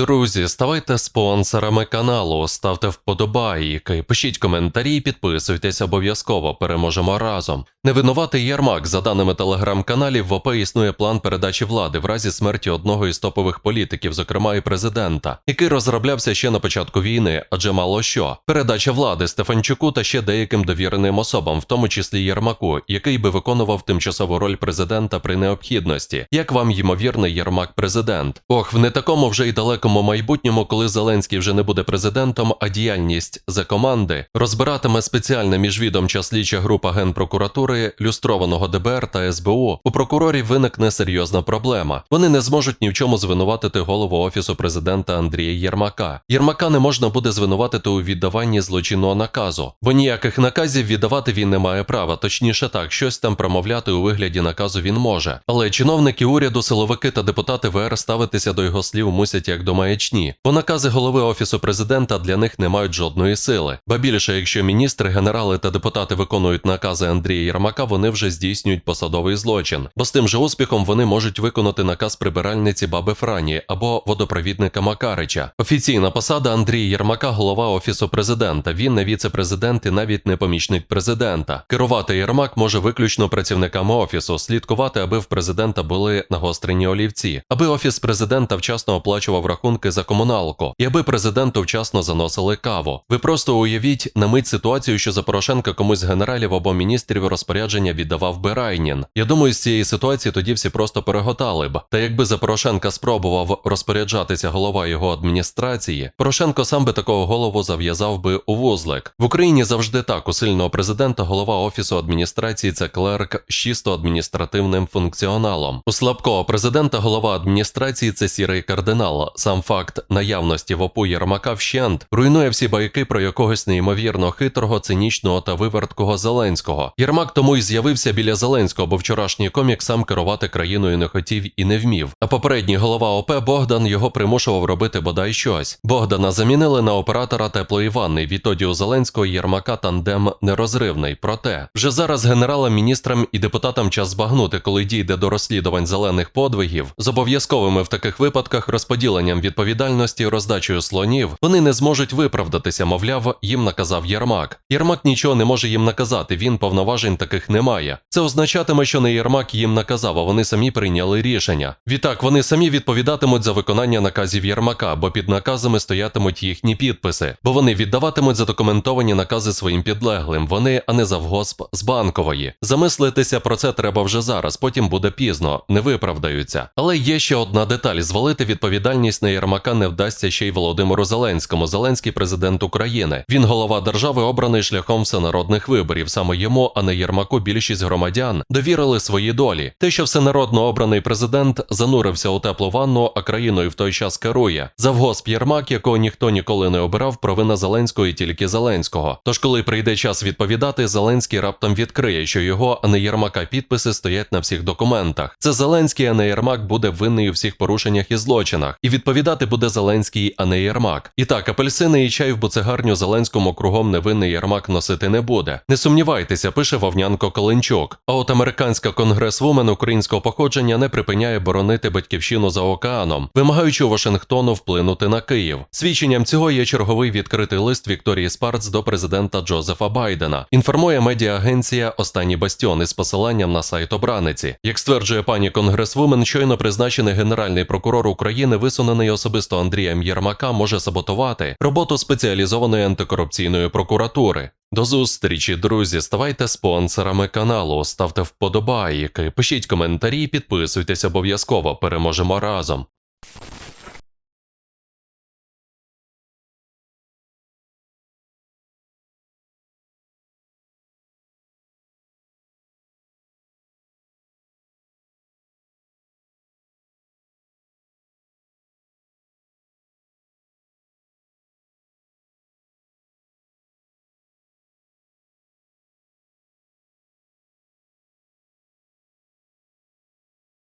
Друзі, ставайте спонсорами каналу, ставте вподобайки, пишіть коментарі, і підписуйтесь обов'язково. Переможемо разом. Невинуватий Єрмак, за даними телеграм-каналів, в ОП існує план передачі влади в разі смерті одного із топових політиків, зокрема і президента, який розроблявся ще на початку війни, адже мало що. Передача влади Стефанчуку та ще деяким довіреним особам, в тому числі Єрмаку, який би виконував тимчасову роль президента при необхідності. Як вам ймовірний Єрмак президент? Ох, в не такому вже й далекому майбутньому, коли Зеленський вже не буде президентом, а діяльність за команди розбиратиме спеціальна міжвідомча слідча група генпрокуратури, люстрованого ДБР та СБУ. У прокурорів виникне серйозна проблема. Вони не зможуть ні в чому звинуватити голову офісу президента Андрія Єрмака. Єрмака не можна буде звинуватити у віддаванні злочинного наказу, бо ніяких наказів віддавати він не має права. Точніше так, щось там промовляти у вигляді наказу він може. Але чиновники уряду, силовики та депутати ВР ставитися до його слів мусять як до маячні, бо накази голови офісу президента для них не мають жодної сили. Ба більше, якщо міністри, генерали та депутати виконують накази Андрія Єрмака, вони вже здійснюють посадовий злочин, бо з тим же успіхом вони можуть виконати наказ прибиральниці баби Франі або водопровідника Макарича. Офіційна посада Андрія Єрмака, голова офісу президента. Він не віце-президент і навіть не помічник президента. Керувати Єрмак може виключно працівниками офісу, слідкувати, аби в президента були нагострені олівці, аби офіс президента вчасно оплачував рахунки за комуналку, і аби президенту вчасно заносили каву. Ви просто уявіть на мить ситуацію, що за Порошенка комусь з генералів або міністрів розпорядження віддавав би Райнін. Я думаю, з цієї ситуації тоді всі просто переготали б. Та якби за Порошенка спробував розпоряджатися голова його адміністрації, Порошенко сам би такого голову зав'язав би у вузлик. В Україні завжди так у сильного президента голова офісу адміністрації це клерк з чисто адміністративним функціоналом. У слабкого президента голова адміністрації це сірий кардинал. Сам факт наявності в ОПУ Єрмака вщент руйнує всі байки про якогось неймовірно хитрого, цинічного та виверткого Зеленського. Єрмак тому й з'явився біля Зеленського, бо вчорашній комік сам керувати країною не хотів і не вмів. А попередній голова ОП Богдан його примушував робити бодай щось. Богдана замінили на оператора теплої ванни. Відтоді у Зеленського Єрмака тандем нерозривний. Проте вже зараз генералам, міністрам і депутатам час збагнути, коли дійде до розслідувань зелених подвигів, з обов'язковими в таких випадках розподіленням відповідальності роздачею слонів, вони не зможуть виправдатися, мовляв, їм наказав Єрмак. Єрмак нічого не може їм наказати, він повноважень таких не має. Це означатиме, що не Єрмак їм наказав, а вони самі прийняли рішення. Відтак вони самі відповідатимуть за виконання наказів Єрмака, бо під наказами стоятимуть їхні підписи, бо вони віддаватимуть задокументовані накази своїм підлеглим. Вони, а не завгосп з банкової. Замислитися про це треба вже зараз, потім буде пізно, не виправдаються. Але є ще одна деталь: звалити відповідальність на Єрмака не вдасться ще й Володимиру Зеленському. Зеленський президент України. Він голова держави, обраний шляхом всенародних виборів. Саме йому, а не Єрмаку, більшість громадян довірили свої долі. Те, що всенародно обраний президент занурився у теплу ванну, а країною в той час керує. Завгосп Єрмак, якого ніхто ніколи не обирав, провина Зеленського і тільки Зеленського. Тож, коли прийде час відповідати, Зеленський раптом відкриє, що його, а не Єрмака, підписи стоять на всіх документах. Це Зеленський, а не Єрмак буде винний у всіх порушеннях і злочинах. І відповідати буде Зеленський, а не Єрмак. І так, апельсини і чай в буцегарню Зеленському кругом невинний Єрмак носити не буде. Не сумнівайтеся, пише Вовнянко Коленчук. А от американська конгресвумен українського походження не припиняє боронити батьківщину за океаном, вимагаючи Вашингтону вплинути на Київ. Свідченням цього є черговий відкритий лист Вікторії Спарц до президента Джозефа Байдена. Інформує медіагенція Останній бастіон із посиланням на сайт обраниці. Як стверджує пані конгресвумен, щойно призначений генеральний прокурор України, висунений особисто Андрієм Єрмака, може саботувати роботу спеціалізованої антикорупційної прокуратури. До зустрічі, друзі. Ставайте спонсорами каналу, ставте вподобайки, пишіть коментарі, підписуйтесь обов'язково. Переможемо разом.